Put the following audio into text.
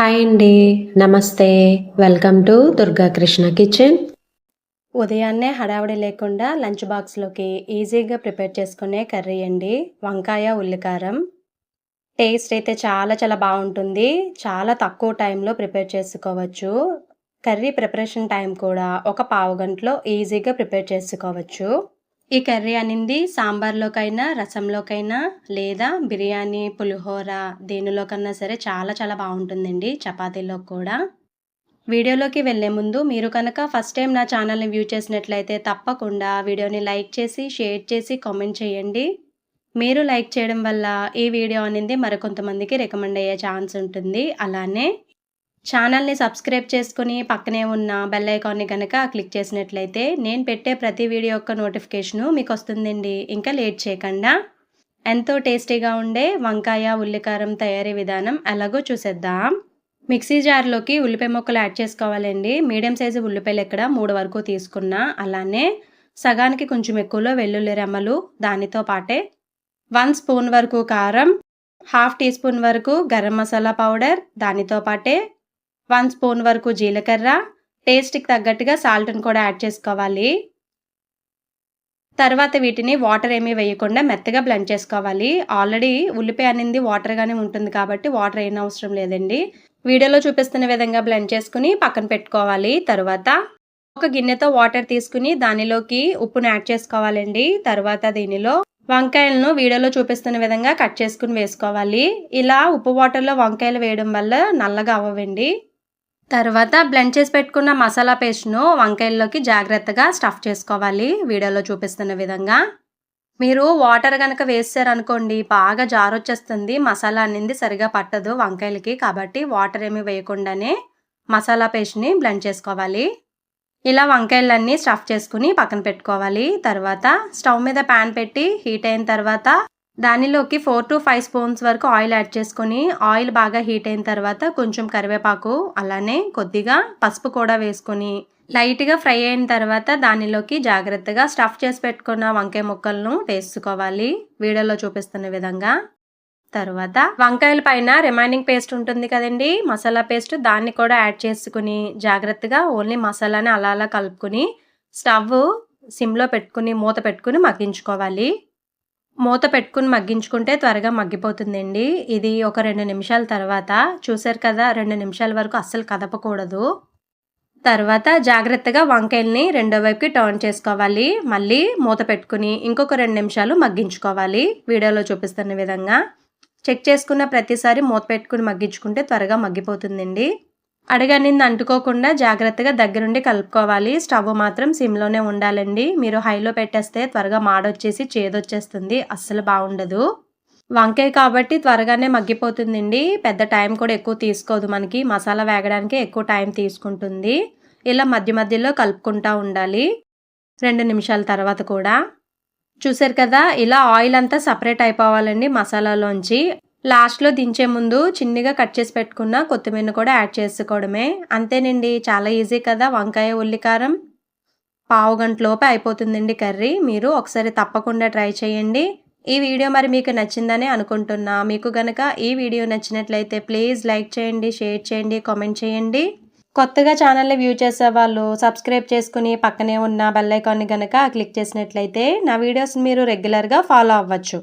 Hi అండి నమస్తే. Welcome to Durga Krishna kitchen ఉదయాన్నే హడావిడి లేకుండా లంచ్ బాక్స్లోకి ఈజీగా ప్రిపేర్ చేసుకునే కర్రీ అండి వంకాయ ఉల్లికారం. టేస్ట్ అయితే చాలా చాలా బాగుంటుంది. చాలా తక్కువ టైంలో ప్రిపేర్ చేసుకోవచ్చు. కర్రీ ప్రిపరేషన్ టైం కూడా ఒక పావు గంటలో ఈజీగా ప్రిపేర్ చేసుకోవచ్చు. ఈ కర్రీ అనింది సాంబార్లోకైనా రసంలోకైనా లేదా బిర్యానీ పులిహోర దేనిలోకన్నా సరే చాలా చాలా బాగుంటుందండి చపాతీలో కూడా. వీడియోలోకి వెళ్ళే ముందు మీరు కనుక ఫస్ట్ టైం నా ఛానల్ని వ్యూ చేసినట్లయితే తప్పకుండా వీడియోని లైక్ చేసి షేర్ చేసి కామెంట్ చేయండి. మీరు లైక్ చేయడం వల్ల ఈ వీడియో అనేది మరికొంతమందికి రికమెండ్ అయ్యే ఛాన్స్ ఉంటుంది. అలానే ఛానల్ని సబ్స్క్రైబ్ చేసుకుని పక్కనే ఉన్న బెల్ ఐకాన్ని కనుక క్లిక్ చేసినట్లయితే నేను పెట్టే ప్రతి వీడియో యొక్క నోటిఫికేషను మీకు వస్తుందండి ఇంకా లేట్ చేయకుండా ఎంతో టేస్టీగా ఉండే వంకాయ ఉల్లికారం తయారీ విధానం ఎలాగో చూసేద్దాం. మిక్సీ జార్లోకి ఉల్లిపాయ ముక్కలు యాడ్ చేసుకోవాలండి. మీడియం సైజు ఉల్లిపాయలు ఇక్కడ మూడు వరకు తీసుకున్నా అలానే సగానికి కొంచెం ఎక్కువలో వెల్లుల్లి రెమ్మలు దానితో పాటే వన్ స్పూన్ వరకు కారం హాఫ్ టీ స్పూన్ వరకు గరం మసాలా పౌడర్ దానితో పాటే వన్ స్పూన్ వరకు జీలకర్ర టేస్ట్కి తగ్గట్టుగా సాల్ట్ని కూడా యాడ్ చేసుకోవాలి. తర్వాత వీటిని వాటర్ ఏమీ వేయకుండా మెత్తగా బ్లెండ్ చేసుకోవాలి. ఆల్రెడీ ఉల్లిపాయ అనేది వాటర్గానే ఉంటుంది కాబట్టి వాటర్ అయిన అవసరం లేదండి. వీడియోలో చూపిస్తున్న విధంగా బ్లెండ్ చేసుకుని పక్కన పెట్టుకోవాలి. తర్వాత ఒక గిన్నెతో వాటర్ తీసుకుని దానిలోకి ఉప్పును యాడ్ చేసుకోవాలండి. తర్వాత దీనిలో వంకాయలను వీడియోలో చూపిస్తున్న విధంగా కట్ చేసుకుని వేసుకోవాలి. ఇలా ఉప్పు వాటర్లో వంకాయలు వేయడం వల్ల నల్లగా అవ్వండి తర్వాత బ్లెండ్ చేసి పెట్టుకున్న మసాలా పేస్ట్ను వంకాయల్లోకి జాగ్రత్తగా స్టఫ్ చేసుకోవాలి. వీడియోలో చూపిస్తున్న విధంగా. మీరు వాటర్ కనుక వేసారనుకోండి బాగా జారు వచ్చేస్తుంది మసాలా అనేది సరిగా పట్టదు వంకాయలకి. కాబట్టి వాటర్ ఏమి వేయకుండానే మసాలా పేస్ట్ని బ్లెండ్ చేసుకోవాలి. ఇలా వంకాయలన్నీ స్టఫ్ చేసుకుని పక్కన పెట్టుకోవాలి. తర్వాత స్టవ్ మీద ప్యాన్ పెట్టి హీట్ అయిన తర్వాత దానిలోకి ఫోర్ టు ఫైవ్ స్పూన్స్ వరకు ఆయిల్ యాడ్ చేసుకొని ఆయిల్ బాగా హీట్ అయిన తర్వాత కొంచెం కరివేపాకు అలానే కొద్దిగా పసుపు కూడా వేసుకొని లైట్గా ఫ్రై అయిన తర్వాత దానిలోకి జాగ్రత్తగా స్టఫ్ చేసి పెట్టుకున్న వంకాయ ముక్కలను వేసుకోవాలి. వీడియోలో చూపిస్తున్న విధంగా. తర్వాత వంకాయల పైన రిమైనింగ్ పేస్ట్ ఉంటుంది కదండి. మసాలా పేస్ట్ దాన్ని కూడా యాడ్ చేసుకుని జాగ్రత్తగా ఓన్లీ మసాలాని అలా అలా కలుపుకొని స్టవ్ సిమ్లో పెట్టుకుని మూత పెట్టుకుని మగ్గించుకోవాలి. మూత పెట్టుకుని మగ్గించుకుంటే త్వరగా మగ్గిపోతుందండి. ఇది ఒక రెండు నిమిషాల తర్వాత. చూసారు కదా రెండు నిమిషాల వరకు అస్సలు కదపకూడదు. తర్వాత జాగ్రత్తగా వంకాయల్ని రెండో వైపుకి టర్న్ చేసుకోవాలి. మళ్ళీ మూత పెట్టుకుని ఇంకొక రెండు నిమిషాలు మగ్గించుకోవాలి. వీడియోలో చూపిస్తున్న విధంగా. చెక్ చేసుకున్న ప్రతిసారి మూత పెట్టుకుని మగ్గించుకుంటే త్వరగా మగ్గిపోతుందండి. అడగనింది అంటుకోకుండా జాగ్రత్తగా దగ్గరుండి కలుపుకోవాలి. స్టవ్ మాత్రం సిమ్లోనే ఉండాలండి. మీరు హైలో పెట్టేస్తే త్వరగా మాడొచ్చేసి చేదొచ్చేస్తుంది. అస్సలు బాగుండదు. వంకాయ కాబట్టి త్వరగానే మగ్గిపోతుందండి. పెద్ద టైం కూడా ఎక్కువ తీసుకోదు మనకి. మసాలా వేగడానికి ఎక్కువ టైం తీసుకుంటుంది. ఇలా మధ్య మధ్యలో కలుపుకుంటూ ఉండాలి. రెండు నిమిషాల తర్వాత కూడా. చూసారు కదా ఇలా ఆయిల్ అంతా సపరేట్ అయిపోవాలండి మసాలాలోంచి. లాస్ట్లో దించే ముందు చిన్నగా కట్ చేసి పెట్టుకున్న కొత్తిమీర కూడా యాడ్ చేసుకోవడమే. అంతేనండి చాలా ఈజీ కదా వంకాయ ఉల్లికారం. పావు గంటలోపే అయిపోతుందండి కర్రీ. మీరు ఒకసారి తప్పకుండా ట్రై చేయండి. ఈ వీడియో మరి మీకు నచ్చిందని అనుకుంటున్నా. మీకు గనక ఈ వీడియో నచ్చినట్లయితే ప్లీజ్ లైక్ చేయండి షేర్ చేయండి కామెంట్ చేయండి. కొత్తగా ఛానల్ని వ్యూ చేసే వాళ్ళు సబ్స్క్రైబ్ చేసుకుని పక్కనే ఉన్న బెల్ ఐకాన్ని కనుక క్లిక్ చేసినట్లయితే నా వీడియోస్ మీరు రెగ్యులర్గా ఫాలో అవ్వచ్చు.